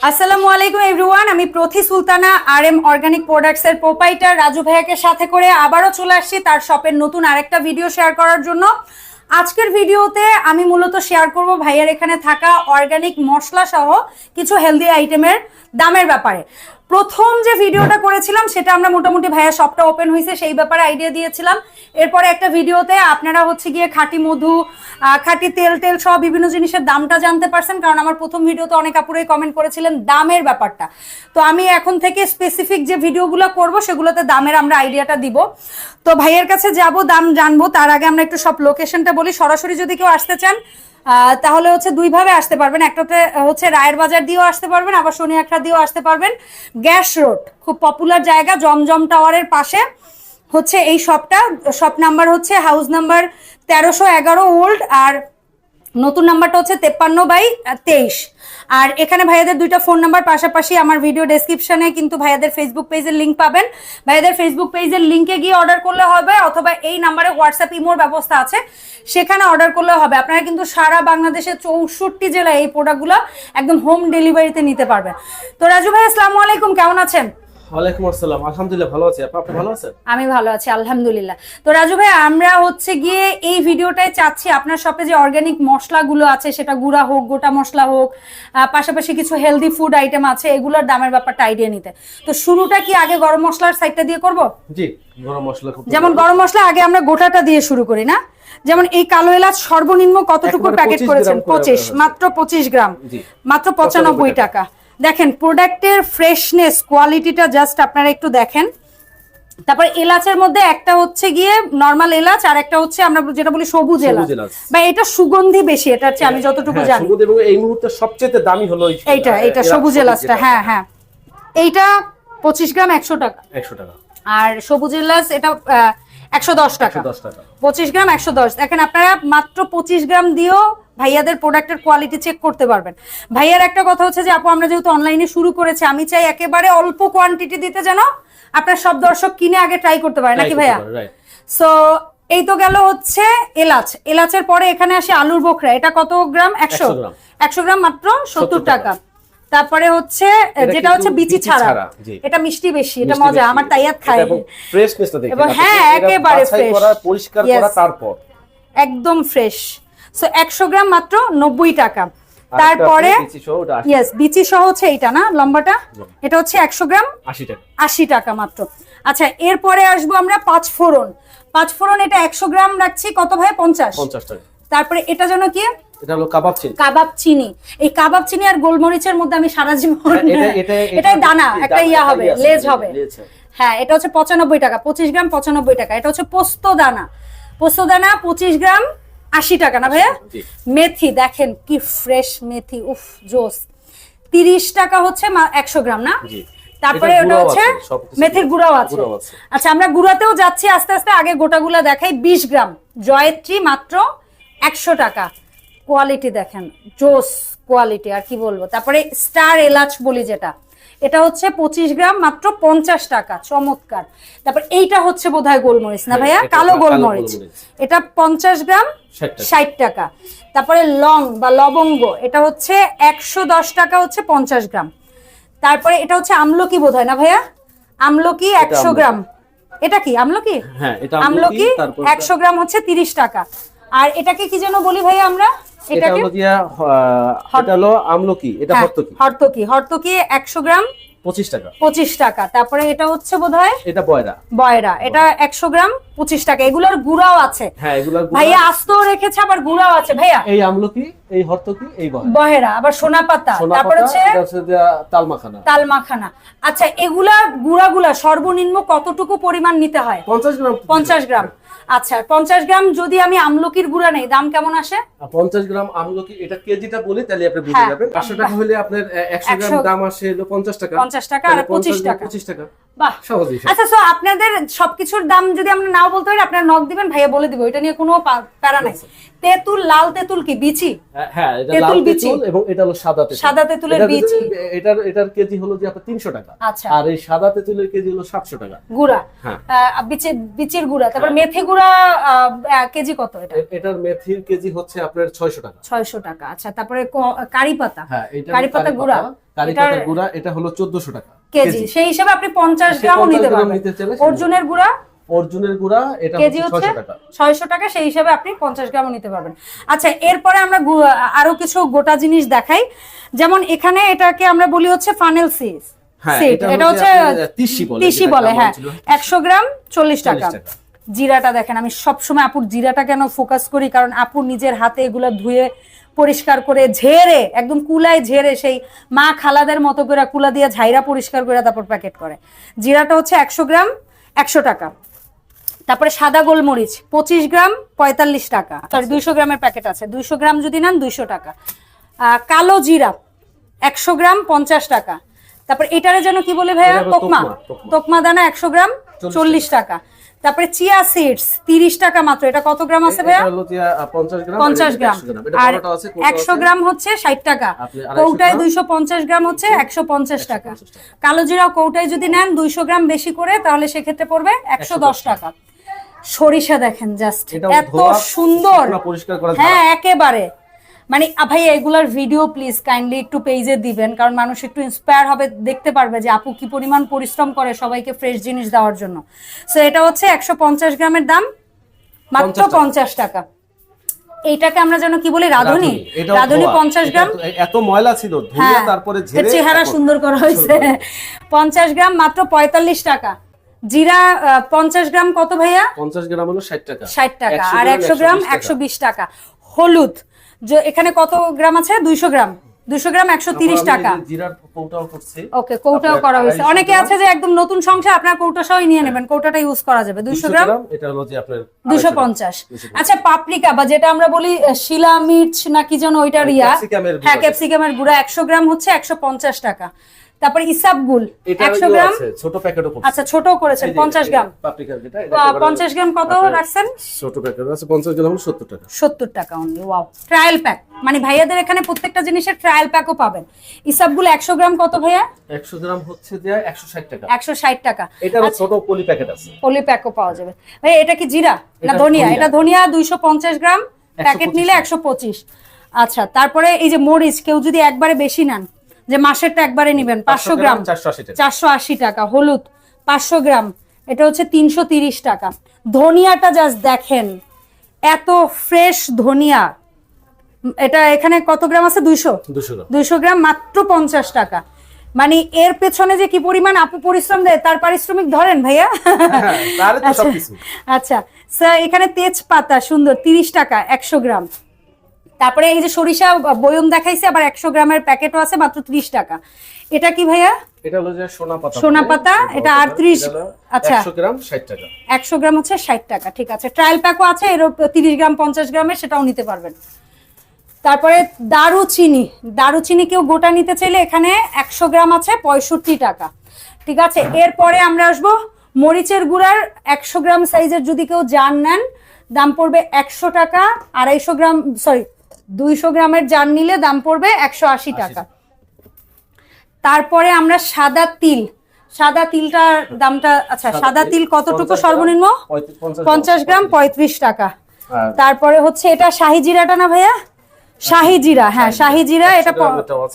আসসালামু আলাইকুম এভরিওয়ান আমি প্রথি সুলতানা আর এম অর্গানিক প্রোডাক্টস এর প্রোপাইটার রাজু ভাইয়াকে সাথে করে আবারও চলে আসছি তার শপের নতুন আরেকটা ভিডিও শেয়ার করার জন্য। আজকের ভিডিওতে আমি মূলত শেয়ার করব ভাইয়ার এখানে থাকা অর্গানিক মশলা সহ কিছু হেলদি আইটেমের দামের ব্যাপারে। প্রথম যে ভিডিওটা করেছিলাম সেটা আমরা মোটামুটি ভাইয়া শপটা ওপেন হয়েছে সেই ব্যাপারে আইডিয়া দিয়েছিলাম। এরপরে একটা ভিডিওতে আপনারা হচ্ছে গিয়ে খাঁটি মধু খাঁটি তেল টেল সহ বিভিন্ন জিনিসের দামটা জানতে পারছেন কারণ আমার প্রথম ভিডিওতে অনেক আপুরাই কমেন্ট করেছিলেন দামের ব্যাপারটা। তো আমি এখন থেকে স্পেসিফিক যে ভিডিওগুলো করব সেগুলোতে দামের আমরা আইডিয়াটা দিব। তো ভাইয়ের কাছে যাব দাম জানব তার আগে আমরা একটু সব লোকেশনটা বলি। সরাসরি যদি কেউ আসতে চান তাহলে হচ্ছে দুইভাবে আসতে পারবেন। একটাতে হচ্ছে রায়ের বাজার দিয়েও আসতে পারবেন, আবার শনি একটা দিয়েও আসতে পারবেন। গ্যাস রোড, খুব পপুলার জায়গা, জমজম টাওয়ারের পাশে হচ্ছে এই শপটা শপ নাম্বার হচ্ছে হাউস নাম্বার তেরোশো এগারো ওল্ড আর নতুন নাম্বারটা হচ্ছে তেপ্পান্ন বাই তেইশ। আর এখানে ভাইয়াদের দুইটা ফোন নাম্বার, পাশাপাশি আমার ভিডিও ডেসক্রিপশনে কিন্তু ভাইয়াদের ফেসবুক পেজের লিঙ্ক পাবেন। ভাইয়াদের ফেসবুক পেজের লিঙ্কে গিয়ে অর্ডার করলে হবে, অথবা এই নাম্বারে হোয়াটসঅ্যাপ ইমোর ব্যবস্থা আছে। সেখানে অর্ডার করলে হবে। আপনারা কিন্তু সারা বাংলাদেশের চৌষট্টি জেলায় এই প্রোডাক্টগুলো একদম হোম ডেলিভারিতে নিতে পারবেন। তো রাজু ভাই, আসসালামু আলাইকুম। কেমন আছেন? ওয়ালাইকুম আসসালাম। আলহামদুলিল্লাহ ভালো আছি। আপনি আপনি ভালো আছেন? আমি ভালো আছি আলহামদুলিল্লাহ। তো রাজু ভাই আমরা হচ্ছে গিয়ে এই ভিডিওটায় চাচ্ছি আপনার শপে যে অর্গানিক মশলাগুলো আছে সেটা গুঁড়া হোক গোটা মশলা হোক পাশাপাশি কিছু হেলদি ফুড আইটেম আছে এগুলোর দামের ব্যাপারটা আইডিয়া নিতে। তো শুরুটা কি আগে গরম মশলার সাইডটা দিয়ে করব? জি গরম মশলা যেমন গরম মশলা আগে আমরা গোটাটা দিয়ে শুরু করি না? যেমন এই কালো এলাচ সর্বনিম্ন কতটুকু প্যাকেট করেছেন? পঁচিশ মাত্র পঁচিশ গ্রাম। মাত্র পঁচানব্বই টাকা। দেখেন প্রোডাক্টের ফ্রেশনেস কোয়ালিটিটা জাস্ট আপনারা একটু দেখেন। তারপর এলাচের মধ্যে একটা হচ্ছে গিয়ে নর্মাল এলাচ আর একটা হচ্ছে আমরা যেটা বলি সবুজ এলাচ। বা এটা সুগন্ধি বেশি এটা হচ্ছে আমি যতটুকু হ্যাঁ, জানি। সবুজ এবং এই মুহূর্তে সবচেয়ে দামি হলো এইটা এইটা এলাচ সবুজ এলাচটা হ্যাঁ হ্যাঁ। এইটা পঁচিশ গ্রাম একশো টাকা। 100 টাকা। আর সবুজ এলাচ এটা একশো টাকা 110 টাকা। পঁচিশ গ্রাম একশো দশ। দেখেন আপনারা মাত্র পঁচিশ গ্রাম দিয়েও ভাইয়াদের প্রোডাক্টের কোয়ালিটি চেক করতে পারবেন। ভাইয়ার একটা কথা হচ্ছে যে আপু আমরা যেহেতু অনলাইনে শুরু করেছি আমি চাই একেবারে অল্প কোয়ান্টিটি দিতে যেন আপনার সব দর্শক কিনে আগে ট্রাই করতে পারে। নাকি ভাইয়া? সো এই তো গেল হচ্ছে এলাচ। এলাচের পরে এখানে আসে আলুর বোখরা। এটা কত গ্রাম? একশো। একশো গ্রাম। মাত্র সত্তর টাকা। তারপরে হচ্ছে যেটা হচ্ছে বিচি ছাড়া। এটা মিষ্টি বেশি এটা মজা আমার তাইয়াত খাই। ফ্রেশনেসটা দেখেন এবং হ্যাঁ, একেবারে বাছাই করা পরিষ্কার করা তারপর। একদম ফ্রেশ সো একশো গ্রাম মাত্র নব্বই টাকা। তারপরে বিচি সহ, ওটা 80 ইয়েস বিচি সহ হচ্ছে এইটা না লম্বাটা? এটা হচ্ছে একশো গ্রাম? 80 টাকা। আশি টাকা মাত্র। আচ্ছা এরপরে আসব আমরা পাঁচ ফোড়ন। পাঁচ ফোড়ন এটা একশো গ্রাম রাখছি কত ভাই? পঞ্চাশ। 50 টাকা। তারপরে এটা যেন কি? এটা হলো কাবাব চিনি। কাবাব চিনি। এই কাবাব চিনি আর গোলমরিচের মধ্যে আমি সারা জীবন হ্যাঁ, এটা- এটা- এটাই দানা একটা ইয়া হবে লেজ হবে। হ্যাঁ এটা হচ্ছে পঁচানব্বই টাকা পঁচিশ গ্রাম পঁচানব্বই টাকা। এটা হচ্ছে পোস্ত দানা। পোস্ত দানা পঁচিশ গ্রাম আশি টাকা না ভাইয়া? মেথি দেখেন কি ফ্রেশ মেথি উফ জোস। তিরিশ টাকা হচ্ছে একশো গ্রাম না? তারপরে ওটা হচ্ছে মেথির গুঁড়াও আছে। গুঁড়াও আছে। আচ্ছা আমরা গুঁড়াতেও যাচ্ছি আস্তে আস্তে আগে গোটাগুলা দেখাই। বিশ গ্রাম জয়ত্রী মাত্র একশো টাকা। কোয়ালিটি দেখেন জোস কোয়ালিটি আর কি বলব? তারপরে স্টার এলাচ বলি যেটা এটা হচ্ছে পঁচিশ গ্রাম মাত্র পঞ্চাশ টাকা চমৎকার। তারপর এইটা হচ্ছে বোধহয় গোলমরিচ না হ্যাঁ, ভাইয়া? কালো গোলমরিচ। এটা পঞ্চাশ গ্রাম ষাট টাকা। তারপরে লং বা লবঙ্গ এটা হচ্ছে একশো দশ টাকা হচ্ছে পঞ্চাশ গ্রাম। তারপরে এটা হচ্ছে আমলকি বোধ হয় না ভাইয়া? আমলকি একশো গ্রাম। এটা কি আমলকি? হ্যাঁ আমলকি একশো গ্রাম হচ্ছে তিরিশ টাকা। আর এটাকে কি যেন বলি ভাইয়া আমরা? এটা হলো দিয়া এটা হলো আমলকি এটা হ্যাঁ, হর্তকি। হর্তকি। হর্তকি একশো গ্রাম? 25 টাকা। পঁচিশ টাকা। তারপরে এটা হচ্ছে বোধ হয় এটা বয়রা। বয়রা। এটা একশো গ্রাম পঁচিশ টাকা। এগুলোর গুঁড়াও আছে। হ্যাঁ এগুলা গুঁড়া- ভাইয়া আস্তও রেখেছে আবার গুঁড়াও আছে। ভাইয়া। এই আমলকি এই হর্তকি এই বয়রা। বহেরা আবার সোনা পাতা। সোনা তারপর হচ্ছে এটা হচ্ছে দিয়া তাল মাখানা আচ্ছা এগুলা গুঁড়াগুলা সর্বনিম্ন কতটুকু পরিমাণ নিতে হয়? 50 গ্রাম। পঞ্চাশ গ্রাম। আচ্ছা পঞ্চাশ গ্রাম যদি আমি আমলকির গুঁড়া নেই দাম কেমন আসে? পঞ্চাশ 50 গ্রাম আমলকি এটা কেজিটা বলি তাহলে আপনি বুঝে হ্যাঁ। যাবেন। 500 টাকা হলে আপনার একশো 100 গ্রাম দাম আসে পঞ্চাশ 50 টাকা। 50 টাকা আর পঁচিশ 25 টাকা। 25 টাকা। আচ্ছা সো আপনাদের সবকিছুর দাম যদি আমরা নাও বলতে পারি আপনারা নক দিবেন ভাইয়া বলে দিব এটা নিয়ে কোনো প্যারা নাই। তেঁতুল লাল তেঁতুল কি? বিচি? হ্যাঁ, হ্যাঁ এটা তেঁতুল লাল বিচি। তেঁতুল এবং এটা হলো সাদা তেঁতুল। সাদা তেঁতুলের বিচি। এটার এটার কেজি হলো যে আপনার তিনশো টাকা। আচ্ছা। আর এই সাদা তেঁতুলের কেজি হলো সাতশো টাকা। গুড়া। হ্যাঁ। বিচি বিচির গুড়া। তারপর হ্যাঁ। মেথি গুড়া কেজি কত এটা? এটার মেথির কেজি হচ্ছে আপনার ছয়শো টাকা। ছয়শো টাকা। আচ্ছা তারপরে কারি পাতা। হ্যাঁ এটা কারি পাতা গুঁড়া? কারি পাতা গুঁড়া এটা হলো চোদ্দশো টাকা কেজি। সেই হিসাবে আপনি পঞ্চাশ সে গ্রামও 50 নিতে গ্রাম পারবেন। অর্জুনের গুড়া অর্জুনের গুঁড়া এটা কেজি হচ্ছে হচ্ছে ছয়শো টাকা। সেই হিসাবে আপনি পঞ্চাশ গ্রামও নিতে পারবেন। আচ্ছা এরপরে আমরা আরও কিছু গোটা জিনিস দেখাই। যেমন এখানে এটাকে আমরা বলি হচ্ছে ফানেল হ্যাঁ, এটা এটা হচ্ছে তিসি বলে, হ্যাঁ। অঞ্চলে। একশো গ্রাম চল্লিশ টাকা। 40 টাকা। জিরাটা দেখেন আমি সবসময় আপুর জিরাটা কেন ফোকাস করি? কারণ আপুর নিজের হাতে এগুলো ধুয়ে পরিষ্কার করে ঝেড়ে একদম কুলায় ঝেড়ে সেই মা খালাদের মতো করে কুলা দিয়ে ঝাইরা পরিষ্কার করে তারপর প্যাকেট করে। জিরাটা হচ্ছে একশো গ্রাম একশো টাকা। তারপরে সাদা গোলমরিচ পঁচিশ গ্রাম পঁয়তাল্লিশ টাকা। সরি দুইশো গ্রামের প্যাকেট আছে। দুইশো গ্রাম যদি নেন দুইশো টাকা। কালো জিরা একশো গ্রাম পঞ্চাশ টাকা। তারপর এটারে যেন কি বলে ভাইয়া? তোকমা। তোকমা, দানা একশো গ্রাম চল্লিশ টাকা। তারপরে চিয়া সিডস তিরিশ টাকা মাত্র। এটা কত গ্রাম আছে ভাইয়া? এটা হলো যে, আহ, 50 গ্রাম পঞ্চাশ গ্রাম। আর একশো গ্রাম হচ্ছে ষাট টাকা। কৌটায় দুইশো পঞ্চাশ গ্রাম হচ্ছে একশো পঞ্চাশ টাকা। 150 টাকা। কালো জিরা কৌটায় যদি নেন দুইশো গ্রাম বেশি করে তাহলে সেক্ষেত্রে পড়বে একশো দশ টাকা। সরিষা দেখেন জাস্ট এত সুন্দর। হ্যাঁ একেবারে। মানে ভাই এগুলার ভিডিও প্লিজ কাইন্ডলি একটু পেজে দিবেন কারণ মানুষ একটু ইন্সপায়ার হবে দেখতে পারবে যে আপু কি পরিমাণ পরিশ্রম করে সবাইকে ফ্রেশ জিনিস দেওয়ার জন্য। সো এটা হচ্ছে একশো পঞ্চাশ গ্রামের দাম মাত্র পঞ্চাশ টাকা। এইটাকে আমরা যেন কি বলি রাধুনি? রাধুনি পঞ্চাশ গ্রাম। এত ময়লা ছিল হ্যাঁ। তারপরে চেহারা সুন্দর করা হয়েছে। পঞ্চাশ গ্রাম মাত্র পঁয়তাল্লিশ টাকা। জিরা পঞ্চাশ গ্রাম কত ভাইয়া? 50 গ্রাম হলো 60 টাকা। ষাট টাকা। আর একশো গ্রাম একশো বিশ টাকা। হলুদ যে এখানে কত গ্রাম আছে? দুইশো গ্রাম। দুইশো গ্রাম একশো তিরিশ টাকা। ওকে কৌটাও করা হয়েছে। অনেকে আছে যে একদম নতুন সংসার আপনার কৌটা নিয়ে নেবেন। কৌটাটা ইউজ করা যাবে। গ্রাম? দুশো পঞ্চাশ। আচ্ছা পাপরিকা বা যেটা আমরা বলি শিলা মির্চ নাকি যেন ওইটা রিয়া হ্যাঁ ক্যাপসিকামের গুঁড়া একশো গ্রাম হচ্ছে একশো পঞ্চাশ টাকা। তারপরে ইসাবগুল এটা একশো গ্রাম। ছোট প্যাকেটও আচ্ছা ছোট করেছেন পঞ্চাশ গ্রাম। এটা পঞ্চাশ গ্রাম কত রাখছেন? ছোট প্যাকেট আছে 50 গ্রাম হলো 70 টাকা। সত্তর টাকা অনলি ওয়াও ট্রায়াল প্যাক মানে ভাইয়াদের এখানে প্রত্যেকটা জিনিসের ট্রায়াল প্যাকও পাবেন। ইসাবগুলো একশো গ্রাম কত ভাইয়া? 100 গ্রাম হচ্ছে যে 160 টাকা। একশো ষাট টাকা। এটার ছোট পলি প্যাকেট আছে। পলি প্যাকও পাওয়া যাবে। ভাই এটা কি জিরা না ধনিয়া। এটা ধনিয়া দুইশো পঞ্চাশ গ্রাম প্যাকেট নিলে একশো পঁচিশ। আচ্ছা তারপরে এই যে মরিচ কেউ যদি একবারে বেশি নেন যে মাসেরটা একবারে নিবেন পাঁচশো গ্রাম চারশো আশি টাকা। হলুদ পাঁচশো গ্রাম। এটা হচ্ছে তিনশো তিরিশ টাকা। ধনিয়াটা জাস্ট দেখেন এত ফ্রেশ ধনিয়া। এটা এখানে কত গ্রাম আছে? দুইশো? দুইশো গ্রাম। মাত্র পঞ্চাশ টাকা। মানে এর পেছনে যে কি পরিমাণ আপু পরিশ্রম দেয় তার পারিশ্রমিক ধরেন ভাইয়া? আচ্ছা আচ্ছা। স্যার এখানে তেজপাতা সুন্দর তিরিশ টাকা একশো গ্রাম। তারপরে এই যে সরিষা বয়ম দেখাইছে আবার একশো গ্রামের প্যাকেটও আছে মাত্র ত্রিশ টাকা। এটা কি ভাইয়া? এটা হলো যে সোনা পাতা সোনা পাতা, এটা বড় পাতা, 38 এটা হলো আচ্ছা। 100 গ্রাম 60 টাকা। একশো গ্রাম হচ্ছে ষাট টাকা ঠিক আছে। ট্রায়াল প্যাকও আছে এর তিরিশ গ্রাম পঞ্চাশ গ্রামের সেটাও নিতে পারবেন। তারপরে দারুচিনি দারুচিনি কেউ গোটা নিতে চাইলে এখানে একশো গ্রাম আছে পঁয়ষট্টি টাকা। ঠিক আছে এরপরে আমরা আসব মরিচের গুঁড়ার একশো গ্রাম সাইজের যদি কেউ জান নেন দাম পড়বে একশো টাকা আড়াইশো গ্রাম সরি দুইশো গ্রামের জান নিলে দাম পড়বে একশো আশি টাকা। তারপরে আমরা সাদা তিল সাদা তিলটার দামটা আচ্ছা সাদা তিল কতটুকু সর্বনিম্ন? পঞ্চাশ গ্রাম পঁয়ত্রিশ। টাকা। তারপরে হচ্ছে এটা শাহি জিরাটা না ভাইয়া? শাহি জিরা হ্যাঁ শাহি জিরা এটা।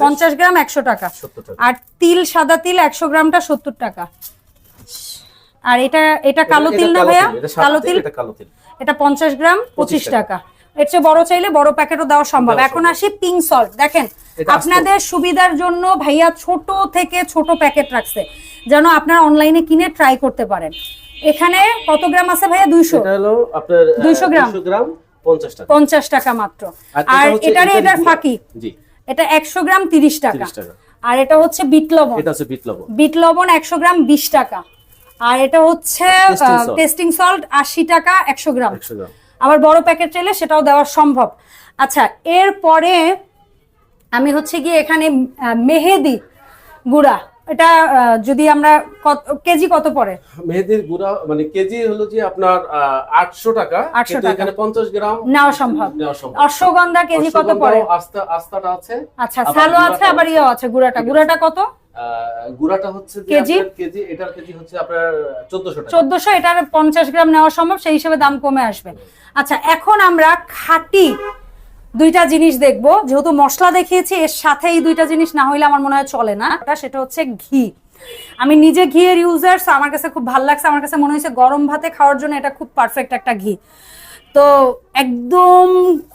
পঞ্চাশ গ্রাম একশো টাকা। আর তিল সাদা তিল একশো গ্রামটা সত্তর টাকা। আর এটা এটা কালো তিল না ভাইয়া? কালো তিল এটা কালো তিল। এটা পঞ্চাশ গ্রাম পঁচিশ টাকা। এর চেয়ে বড় চাইলে বড় প্যাকেটও দেওয়া সম্ভব। এখন আসি পিঙ্ক সল্ট দেখেন আপনাদের সুবিধার জন্য ভাইয়া ছোট থেকে ছোট প্যাকেট রাখছে যেন আপনারা অনলাইনে কিনে ট্রাই করতে পারেন। এখানে কত গ্রাম আছে ভাইয়া? দুইশো। 200 গ্রাম। 200 গ্রাম 50 টাকা। পঞ্চাশ টাকা মাত্র। আর এটারে এটার। ফাঁকি। এটা একশো গ্রাম তিরিশ টাকা। আর এটা হচ্ছে বিট লবণ। বিট লবণ। একশো গ্রাম বিশ টাকা। আর এটা হচ্ছে। টেস্টিং সল্ট আশি টাকা একশো গ্রাম। 100 গ্রাম। আবার বড় প্যাকেট চাইলে সেটাও দেওয়া সম্ভব। আচ্ছা এরপরে আমি হচ্ছে গিয়ে এখানে মেহেদি গুঁড়া। এটা যদি আমরা কত কেজি কত পড়ে? মেহেদির গুঁড়া মানে কেজি হলো যে আপনার আটশো টাকা। 800 টাকা। এখানে পঞ্চাশ গ্রাম নেওয়া সম্ভব। অশ্বগন্ধা কেজি কত পড়ে? আস্তা আস্তাটা আছে। আচ্ছা সালো আছে আবার ইয়ে আছে। গুড়াটা গুড়াটা কত? গুঁড়াটা হচ্ছে কেজি? কেজি এটার কেজি হচ্ছে আপনার চোদ্দশো টাকা। চোদ্দশো এটার পঞ্চাশ গ্রাম নেওয়া সম্ভব সেই হিসেবে দাম কমে আসবে। আচ্ছা এখন আমরা খাঁটি দুইটা জিনিস দেখব। যেহেতু মশলা দেখিয়েছি এর সাথে এই দুইটা জিনিস না হইলে আমার মনে হয় চলে না। সেটা হচ্ছে ঘি। আমি নিজে ঘিয়ের ইউজার্স আমার কাছে খুব ভালো লাগছে আমার কাছে মনে হয়েছে গরম ভাতে খাওয়ার জন্য এটা খুব পারফেক্ট একটা ঘি। তো একদম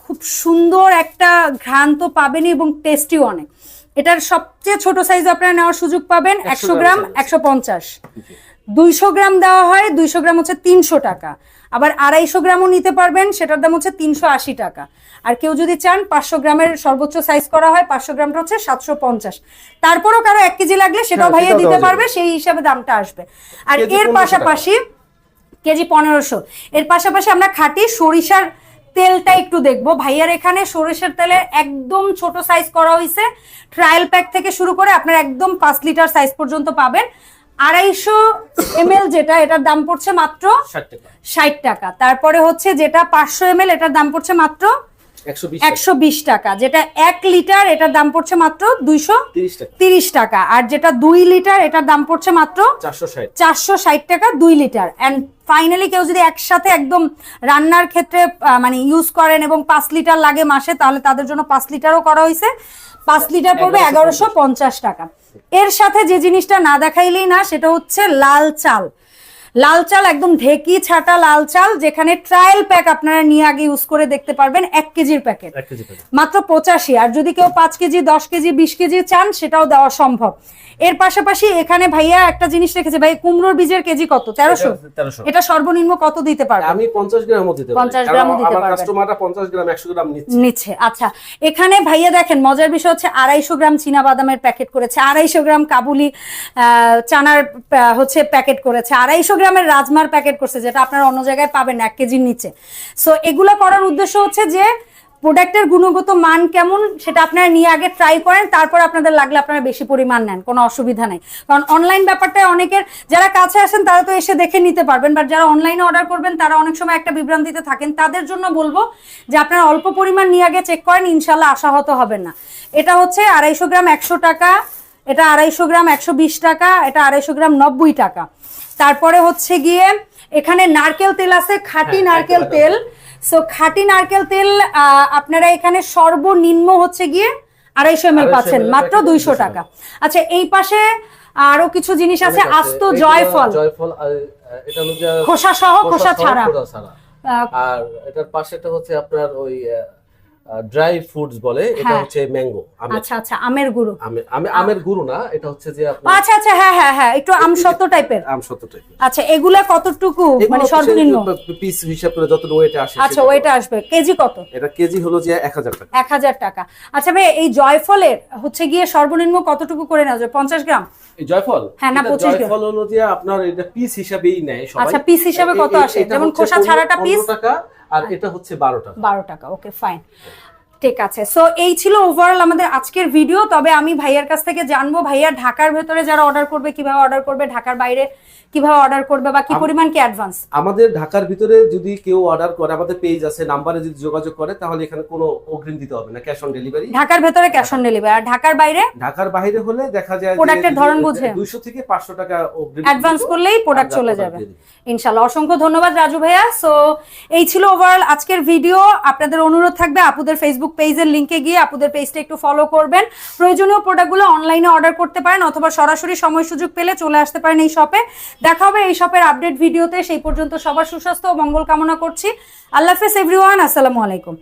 খুব সুন্দর একটা ঘ্রাণ তো পাবেনই এবং টেস্টিও অনেক। এটার সবচেয়ে ছোট সাইজ আপনারা নেওয়ার সুযোগ পাবেন একশো গ্রাম একশো পঞ্চাশ। দুইশো গ্রাম দেওয়া হয় দুইশো গ্রাম হচ্ছে তিনশো টাকা। আবার আড়াইশো গ্রামও নিতে পারবেন সেটার দাম হচ্ছে তিনশো আশি টাকা। আর কেউ যদি চান পাঁচশো গ্রামের সর্বোচ্চ সাইজ করা হয় পাঁচশো গ্রামটা হচ্ছে সাতশো পঞ্চাশ। তারপরও কারও এক কেজি লাগলে সেটাও হ্যাঁ, ভাইয়া দিতে পারবে সেই হিসাবে দামটা আসবে। আর এর পাশাপাশি কেজি পনেরোশো। এর পাশাপাশি আমরা খাঁটি সরিষার তেলটা একটু দেখব। ভাইয়ার এখানে সরিষার তেলের একদম ছোট সাইজ করা হয়েছে ট্রায়াল প্যাক থেকে শুরু করে আপনার একদম পাঁচ লিটার সাইজ পর্যন্ত পাবেন। আড়াইশো এম যেটা এটার দাম পড়ছে মাত্র ষাট টাকা। তারপরে হচ্ছে যেটা পাঁচশো এম এটার দাম পড়ছে মাত্র একশো বিশ একশো বিশ টাকা যেটা এক লিটার এটার দাম পড়ছে মাত্র দুইশো তিরিশ টাকা। আর যেটা দুই লিটার এটার দাম পড়ছে মাত্র চারশো ষাট। চারশো ষাট টাকা দুই লিটার। অ্যান্ড ফাইনালি কেউ যদি একসাথে একদম রান্নার ক্ষেত্রে মানে ইউজ করেন এবং পাঁচ লিটার লাগে মাসে তাহলে তাদের জন্য পাঁচ লিটারও করা হয়েছে। পাঁচ লিটার পড়বে এগারোশো পঞ্চাশ টাকা। এর সাথে যে জিনিসটা না দেখাইলেই না সেটা হচ্ছে লাল চাল। লাল চাল একদম ঢেকি ছাটা লাল চাল যেখানে ট্রায়াল প্যাক আপনারা নিয়ে আগে ইউজ করে দেখতে পারবেন এক কেজির প্যাকেট মাত্র পঁচাশি আর যদি কেউ পাঁচ কেজি দশ কেজি বিশ কেজি চান সেটাও দেওয়া সম্ভব। এর পাশাপাশি এখানে ভাইয়া একটা জিনিস রেখেছে ভাই কুমড়োর বীজের কেজি কত? তেরোশো? এটা সর্বনিম্ন কত দিতে পারবে আমি পঞ্চাশ গ্রামও দিতে পারি। 50 কারণ গ্রামও দিতে। কাস্টমাররা পঞ্চাশ গ্রাম একশো গ্রাম নিচ্ছে। নিচ্ছে আচ্ছা। এখানে ভাইয়া দেখেন মজার বিষয় হচ্ছে আড়াইশো গ্রাম চীনা বাদামের প্যাকেট করেছে আড়াইশো গ্রাম কাবুলি আহ, চানার হচ্ছে প্যাকেট করেছে আড়াইশো গ্রামের রাজমার প্যাকেট করছে, যেটা আপনারা অন্য জায়গায় পাবেন এক কেজির নিচে। সো এগুলো করার উদ্দেশ্য হচ্ছে যে প্রোডাক্টের গুণগত মান কেমন সেটা আপনারা নিয়ে আগে ট্রাই করেন, তারপর আপনাদের লাগলে আপনারা বেশি পরিমাণ নেন, কোনো অসুবিধা নেই। কারণ অনলাইন ব্যাপারটা অনেকের, যারা কাছে আসেন, তারা তো এসে দেখে নিতে পারবেন বাট যারা অনলাইনে অর্ডার করবেন, তারা অনেক সময় একটা বিভ্রান্তিতে থাকেন। তাদের জন্য বলব যে, আপনারা অল্প পরিমাণ নিয়ে আগে চেক করেন ইনশাল্লাহ আশাহত হবেন না। এটা হচ্ছে আড়াইশো গ্রাম একশো টাকা, এটা আড়াইশো গ্রাম একশো বিশ টাকা, এটা আড়াইশো গ্রাম নব্বই টাকা। তারপরে হচ্ছে গিয়ে এখানে নারকেল তেল আছে খাঁটি হ্যাঁ, নারকেল তেল। সো খাঁটি নারকেল তেল আপনারা এখানে সর্বনিম্ন হচ্ছে গিয়ে আড়াইশো এম 250 পাচ্ছেন মাত্র দুইশো টাকা। আচ্ছা এই পাশে আরও কিছু জিনিস আছে আস্ত জয়ফল। খোসা সহ খোসা ছাড়া। আর এটার পাশেটা হচ্ছে আপনার ওই ড্রাই ফ্রুটস বলে এটা হ্যাঁ। হচ্ছে ম্যাঙ্গো আমের। আচ্ছা আচ্ছা আমের গুঁড়ো। আমের আমে- আমের গুরু না এটা হচ্ছে যে আপনার আচ্ছা আচ্ছা হ্যাঁ হ্যাঁ হ্যাঁ একটু আমসত্ব টাইপের আম সত্য টাইপের আচ্ছা এগুলা কতটুকু? মানে সর্বনিম্ন? পিস হিসাব করে যত ওয়েটে আসে আচ্ছা ওইটা আসবে। কেজি কত? এটা কেজি হলো যে এক হাজার টাকা। এক হাজার টাকা। আচ্ছা ভাই এই জয়ফলের হচ্ছে গিয়ে সর্বনিম্ন কতটুকু করে নেওয়া যায়? পঞ্চাশ গ্রাম? এই জয়ফল? হ্যাঁ, না, এটা 25 গ্রাম। জয়ফল হলো যে আপনার এটা পিস হিসাবেই নেয় সবাই। আচ্ছা, পিস হিসাবে কত আসে? যেমন খোসা 15 ছাড়াটা 15 piece? টাকা আর এটা হচ্ছে বারো টাকা। বারো টাকা ওকে ফাইন ঠিক আছে। সো এই ছিল ওভারঅল আমাদের আজকের ভিডিও তবে আমি ভাইয়ার কাছ থেকে জানব ভাইয়া ঢাকার ভেতরে যারা অর্ডার করবে কীভাবে অর্ডার করবে ঢাকার বাইরে কীভাবে অর্ডার করবে বা কি পরিমাণ কি অ্যাডভান্স আমাদের ঢাকার ভিতরে যদি কেউ অর্ডার করে আমাদের পেজ আছে নাম্বারে যদি যোগাযোগ করে তাহলে এখানে কোনো অগ্রিম দিতে হবে না ক্যাশ অন ডেলিভারি ঢাকার ভেতরে ক্যাশ অন ডেলিভারি আর ঢাকার বাইরে? ঢাকার বাইরে হলে দেখা যায় Product-এর ধরন বুঝে? দুইশো থেকে পাঁচশো টাকা অগ্রিম অ্যাডভান্স করলেই প্রোডাক্ট চলে যাবে। ইনশাল্লাহ। অসংখ্য ধন্যবাদ রাজু ভাইয়া। সো এই ছিল ওভারঅল আজকের ভিডিও আপনাদের অনুরোধ থাকবে আপুদের ফেসবুক পেজের লিঙ্কে গিয়ে আপুদের পেজটা একটু ফলো করবেন। প্রয়োজনীয় প্রোডাক্টগুলো অনলাইনে অর্ডার করতে পারেন অথবা সরাসরি সময় সুযোগ পেলে চলে আসতে পারেন এই শপে দেখা হবে এই শপের আপডেট ভিডিওতে সেই পর্যন্ত সবার সুস্বাস্থ্য ও মঙ্গল কামনা করছি। আল্লাহ হাফেজ এভরিওয়ান আসসালামু আলাইকুম।